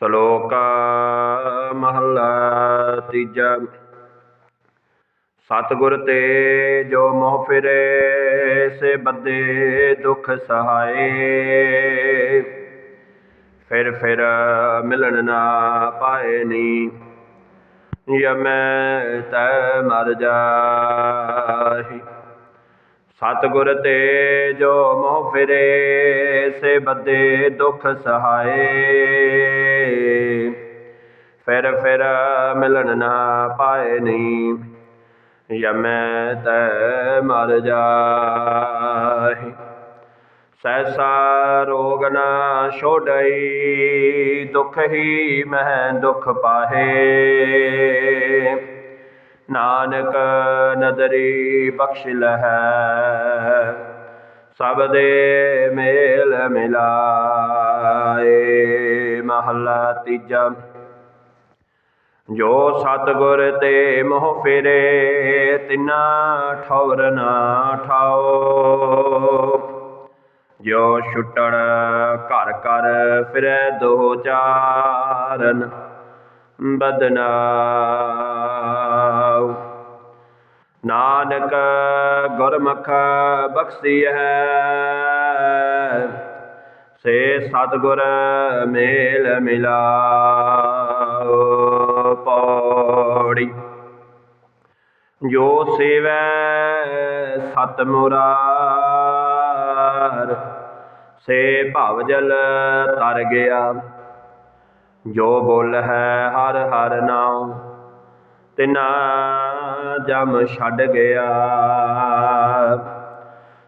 ਸ਼ਲੋਕ ਮਹੱਲਾ ਤੀਜਾ। ਸਤਿਗੁਰ ਤੇ ਜੋ ਮੋਹ ਫਿਰੇ, ਸੇ ਬੱਦੇ ਦੁਖ ਸਹਾਏ। ਫਿਰ ਫਿਰ ਮਿਲਣ ਨਾ ਪਾਏ ਨੀ। ਯਮੈ ਤੈ ਮਰ ਜਾਹੀ। ਸਤਿਗੁਰ ਤੇ ਜੋ ਮੋਹ ਫਿਰੇ, ਸੇ ਬੱਦੇ ਦੁਖ ਸਹਾਏ। ਫਿਰ ਫਿਰ ਮਿਲਣ ਨਾ ਪਾਏ ਨੀ ਯਮੈ ਤੈ ਮਰ ਜਾਹੀ। ਸੈਸਾ ਰੋਗ ਨਾ ਛੋੜਈ ਦੁਖ ਹੀ ਮਹਿ ਦੁਖ ਪਾਹੇ। ਨਾਨਕ ਨਦਰੀ ਬਖਸ਼ ਲਹੈ, ਸਭ ਦੇ ਮੇਲ ਮਿਲਾਏ। ਮਹੱਲਾ ਤੀਜਾ ਜੋ ਸਤਿਗੁਰ ਤੇ ਮੋਹ ਫਿਰੇ, ਤਿਨਾ ਠੌਰ ਨਾ ਠਾਓ। ਜੋ ਛੁੱਟਣ ਘਰ ਘਰ ਫਿਰੈ ਦੋ ਚਾਰਨ ਬਦਨਾਉ ਨਾਨਕ ਗੁਰਮੁਖ ਬਖਸ਼ੀ ਹੈ ਸੇ ਸਤਿਗੁਰ ਮੇਲ ਮਿਲਾਓ। ਪੌੜੀ। ਜੋ ਸੇਵੈ ਸਤ ਮੁਰਾਰ, ਸੇ ਭਵ ਜਲ ਤਰ ਗਿਆ। ਜੋ ਬੋਲ ਹੈ ਹਰ ਹਰ ਨਾਮ ਤਿਨਾ ਜਮ ਛੱਡ ਗਿਆ।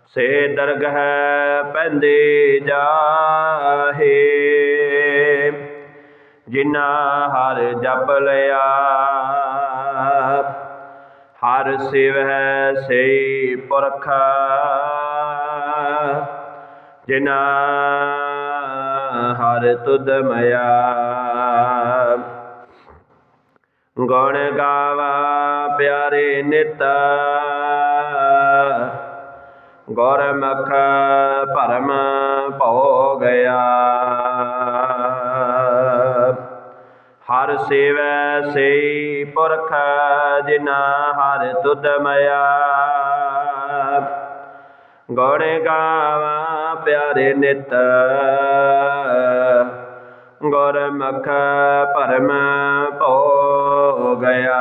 ਸੇ ਦਰਗਹ ਪੈਂਦੇ ਜਾਹੇ ਜਿਨਾ ਹਰ ਜਪ ਲਿਆ। ਹਰ ਸਿਵਹਿ ਸੇ ਪੁਰਖ। ਜਿਨਾ ਹਰ ਤੁਧ ਮਇਆ ਗੁਣ ਗਾਵਾ ਪਿਆਰੇ ਨਿਤ। ਗੁਰਮੁਖ ਪਰਮ ਭੋ ਹਰ ਸੇਵੈ ਸੇ ਪੁਰਖ ਜਿਨਾ ਹਰ ਤੁਧ ਮਇਆ। ਗੁਣ ਗਾਵਾ ਪਿਆਰੇ ਨਿਤ। ਗੁਰਮੁਖ ਭਰਮ ਭੋ ਗਿਆ।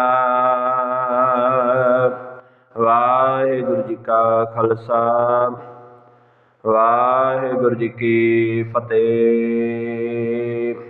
ਵਾਹਿਗੁਰੂ ਜੀ ਕਾ ਖਾਲਸਾ। ਵਾਹਿਗੁਰੂ ਜੀ ਕੀ ਫਤਿਹ।